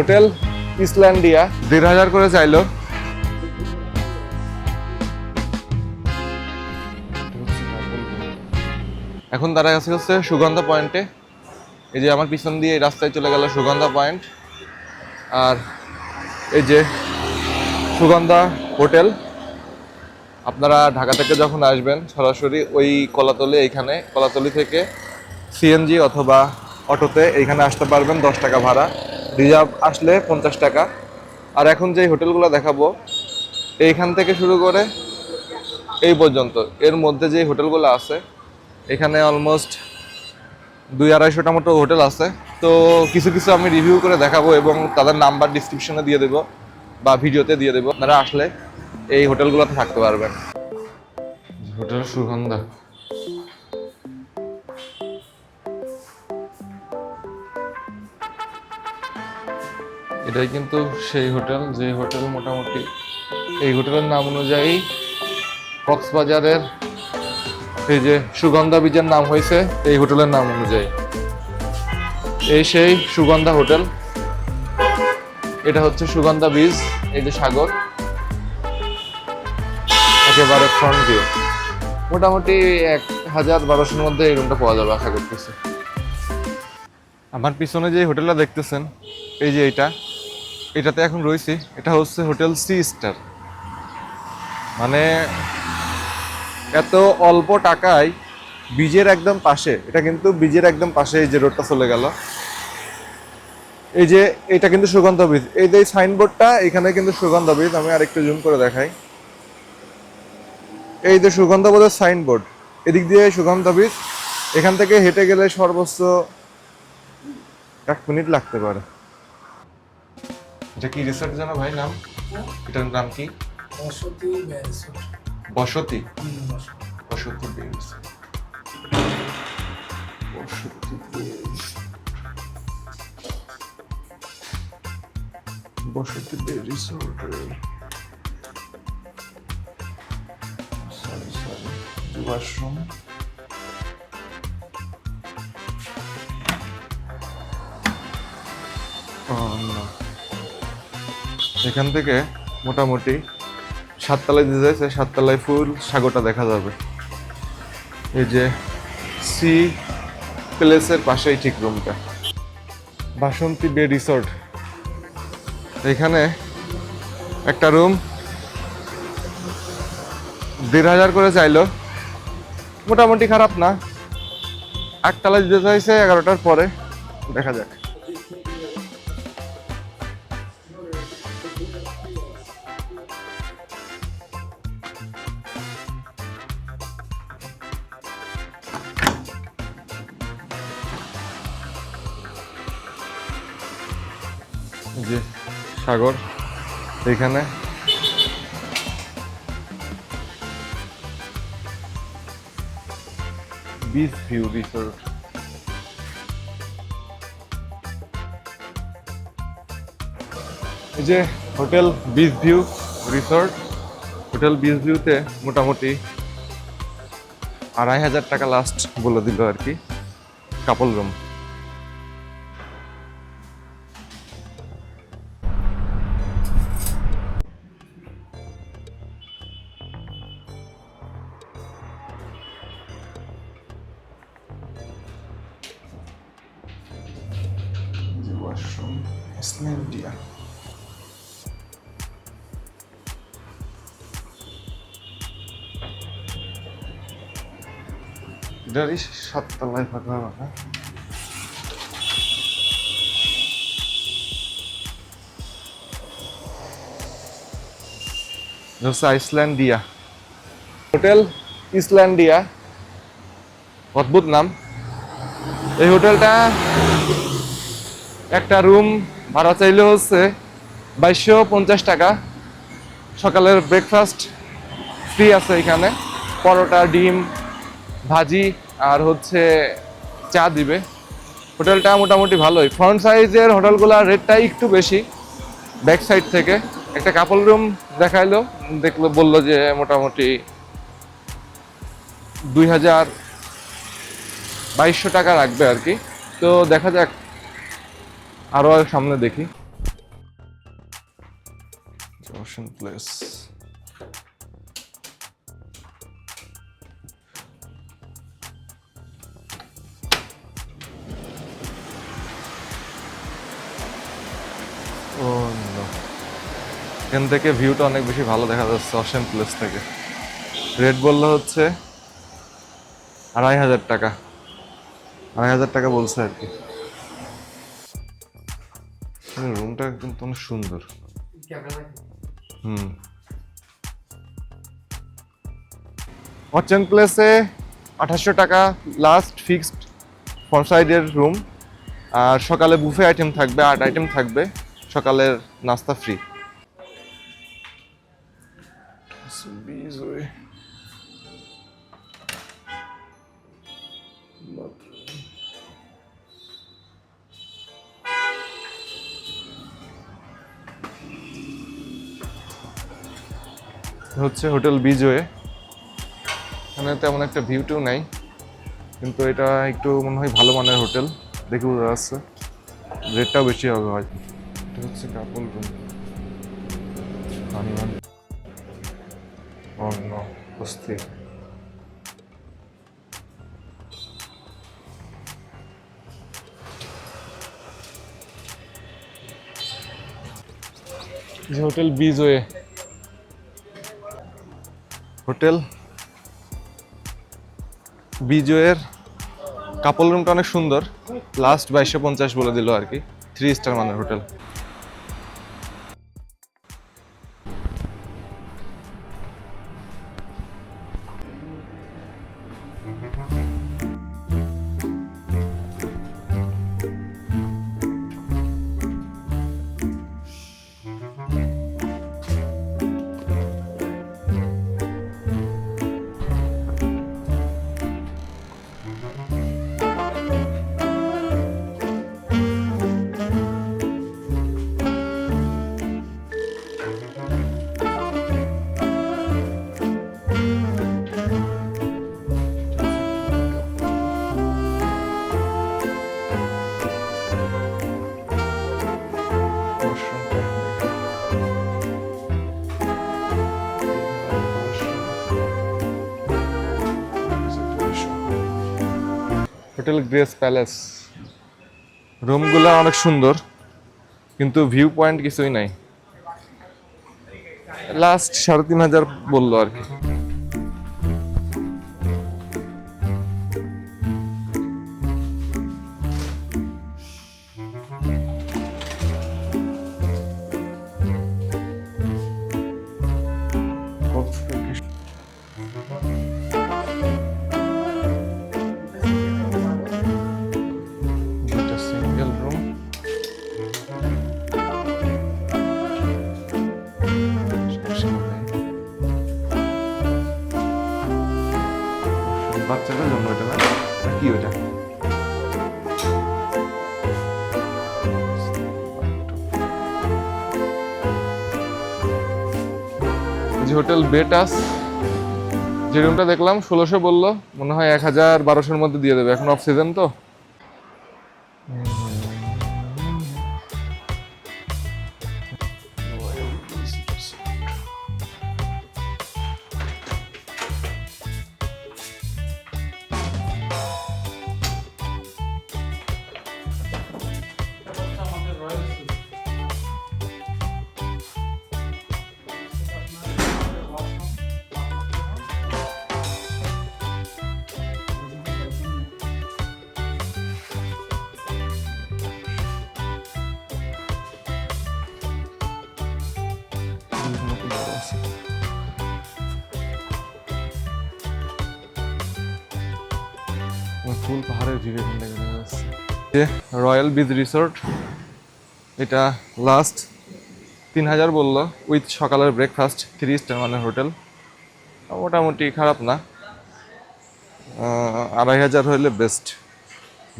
Hotel ইসল্যান্ডিয়া দেড় হাজার করে চাইলো। এখন তারা কাছে হচ্ছে সুগন্ধা পয়েন্টে। এই যে আমার পিছন দিয়ে এই রাস্তায় চলে গেল সুগন্ধা পয়েন্ট। আর এই যে সুগন্ধা হোটেল, আপনারা ঢাকা থেকে যখন আসবেন সরাসরি ওই কলাতলি এইখানে, কলাতলি থেকে সিএনজি অথবা অটোতে এইখানে আসতে পারবেন দশ টাকা ভাড়া। রিজার্ভ আসলে পঞ্চাশ টাকা। আর এখন যে হোটেলগুলো দেখাবো, এইখান থেকে শুরু করে এই পর্যন্ত। এর মধ্যে যে হোটেলগুলো আছে, এখানে অলমোস্ট দুই আড়াইশোটা মতো হোটেল আছে। তো কিছু কিছু আমি রিভিউ করে দেখাবো এবং তাদের নাম্বার ডিসক্রিপশনে দিয়ে দেবো বা ভিডিওতে দিয়ে দেবো। আপনারা আসলে এই হোটেলগুলোতে থাকতে পারবেন। হোটেল সুগন্ধা। এটাই কিন্তু সেই হোটেল, যে হোটেল মোটামুটি এই হোটেলের নাম অনুযায়ী কক্সবাজারের এই যে সুগন্ধা বীজের নাম হয়েছে, এই হোটেলের নাম অনুযায়ী। এই সেই সুগন্ধা হোটেল। এটা হচ্ছে সুগন্ধা বীজ, এই যে সাগর। একেবারে ফ্রন্ট ভিউ মোটামুটি এক হাজার বারোশোর মধ্যে এই রুমটা পাওয়া যাবে, আশা করতেছি। আমার পিছনে যে হোটেলটা দেখতেছেন, এই যে এটা এটাতে এখন রয়েছি। এটা হচ্ছে হোটেল সি স্টার। মানে এত অল্প টাকায় বীজের একদম পাশে, এটা কিন্তু বীজের একদম পাশে এই যে রোডটা চলে গেল। এই যে এটা কিন্তু সুগন্ধ বীজ এই যে সাইনবোর্ডটা, এখানে কিন্তু সুগন্ধ বীজ আমি আরেকটু জুম করে দেখাই। এই যে সুগন্ধ বোধের সাইনবোর্ড, এদিক দিয়ে সুগন্ধ বীজ এখান থেকে হেঁটে গেলে সর্বোচ্চ এক মিনিট লাগতে পারে। এটা কি রিসোর্ট জানো ভাই নাম? এটার নাম কি? বসতি বসতি? বসতি। বসতি বসতি রিসোর্ট। সরি সরি ওয়াশরুম এখান থেকে মোটামুটি সাততলায় দিতে যাচ্ছে সাততলায় ফুল সাগরটা দেখা যাবে। এই যে সি প্লেসের পাশেই ঠিক রুমটা। বাসন্তী বে রিসোর্ট। এখানে একটা রুম দেড় হাজার করে চাইলো। মোটামুটি খারাপ না। আটতলায় দিতে চাইছে এগারোটার পরে দেখা যাক। সাগর এখানে বিচ ভিউ রিসোর্ট এই যে hotel beach view resort hotel beach ভিউতে মোটামুটি আড়াই হাজার টাকা লাস্ট বলে দিল আর কি কাপল রুম এটারই সাততলায় ফাঁকা এটা হচ্ছে আইসল্যান্ডিয়া হোটেল ইসল্যান্ডিয়া অদ্ভুত নাম এই হোটেলটা একটা রুম ভাড়া চাইলে হচ্ছে বাইশশো পঞ্চাশ টাকা। সকালের ব্রেকফাস্ট ফ্রি আছে এখানে। পরোটা, ডিম ভাজি আর হচ্ছে চা দিবে। হোটেলটা মোটামুটি ভালোই। ফ্রন্ট সাইজের হোটেলগুলোর রেটটা একটু বেশি। ব্যাক সাইড থেকে। একটা কাপল রুম দেখাইলো, দেখল, বলল যে মোটামুটি দুই হাজার বাইশশো টাকা রাখবে আর কি। তো দেখা যাক আরও সামনে দেখি। প্লেস এখান থেকে ভিউটা অনেক বেশি ভালো দেখা যাচ্ছে ওশান প্লেস থেকে। রেট বলল হচ্ছে আড়াই হাজার টাকা। আড়াই হাজার টাকা বলছে আর কি। রুমটা কিন্তু অনেক সুন্দর। হুম। অচেন প্লেসে আঠাশশো টাকা লাস্ট ফিক্সড ফ্রন্ট সাইডের রুম আর সকালে বুফে আইটেম থাকবে আট আইটেম থাকবে। সকালের নাস্তা ফ্রি হচ্ছে হোটেল বিজয়ে। এখানে তেমন একটা ভিউটিও নাই, কিন্তু এটা একটু মনে হয় ভালো মানের হোটেল, দেখে বোঝা যাচ্ছে। রেটটাও বেশি হবে হয়তো এটা হচ্ছে কাপল রুম। অন্য যে হোটেল বিজয়ে। হোটেল, বিজয়ের কাপল রুমটা অনেক সুন্দর। লাস্ট বাইশশো পঞ্চাশ বলে দিল আর কি থ্রি স্টার মানের হোটেল। Hotel grace palace. রুমগুলো অনেক সুন্দর, কিন্তু ভিউ পয়েন্ট কিছুই নাই। লাস্ট সাড়ে তিন হাজার বলল আর কি। হোটেল বেটাস। যে রুমটা দেখলাম, ষোলোশো বলল, মনে হয় এক হাজার বারোশোর মধ্যে দিয়ে দেবে। এখন অফ সিজন তো। ফুল পাহাড়ের ভিউ এখান যে রয়্যাল বিচ রিসোর্ট এটা লাস্ট তিন হাজার বলল উইথ সকালের ব্রেকফাস্ট থ্রি স্টার মানে হোটেল মোটামুটি খারাপ না। আড়াই হাজার হইলে বেস্ট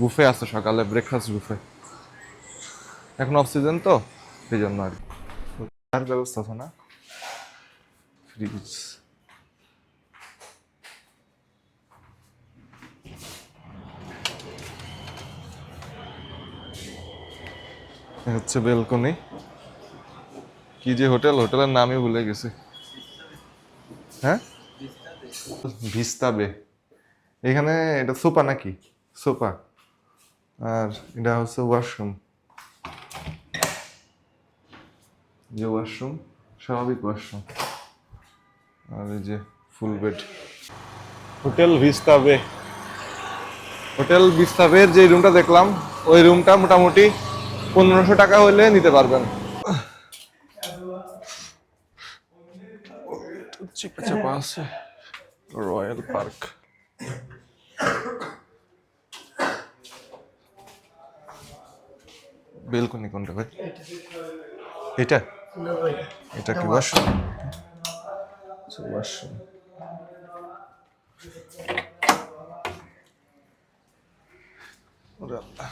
বুফে আছে সকালে ব্রেকফাস্ট বুফে এখন অফ সিজন তো, সেই জন্য আর কি। ব্যবস্থা আছে না? ফ্রিজ হচ্ছে বেলকনি কি যে হোটেল হোটেলের নামই ভুলে গেছি। হ্যাঁ? ভিস্তাবে এখানে এটা সোপা নাকি? সোপা আর এটা হচ্ছে ওয়াশরুম যে ওয়াশরুম স্বাভাবিক ওয়াশরুম আর এই যে ফুল বেড হোটেল ভিস্তাবে হোটেল ভিস্তাবের যে রুমটা দেখলাম, ওই রুমটা মোটামুটি পনেরোশো টাকা হলে নিতে পারবেন। চিপা আছে। Royal park. বেলকনি কোনটা ভাই? এটা? এটা কি ওয়াশরুম? আচ্ছা ওরে আল্লাহ।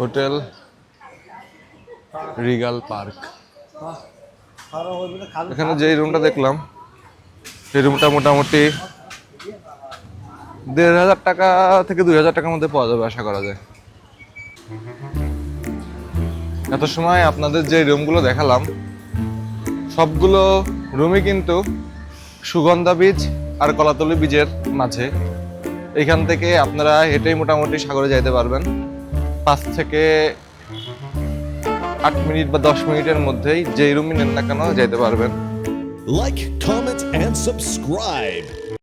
Hotel regal park. এখানে যে রুমটা দেখলাম, সেই রুমটা মোটামুটি দেড় হাজার টাকা থেকে দুই হাজার টাকার মধ্যে পাওয়া যাবে আশা করা যায়। এত সময় আপনাদের যে রুমগুলো দেখালাম, সবগুলো রুমই কিন্তু সুগন্ধা বীজ আর কলাতলি বীজের মাঝে। এখান থেকে আপনারা হেঁটেই মোটামুটি সাগরে যাইতে পারবেন। পাঁচ থেকে আট মিনিট বা দশ মিনিটের মধ্যেই যেই রুমই নেন না কেন যেতে পারবেন Like, comment, and subscribe.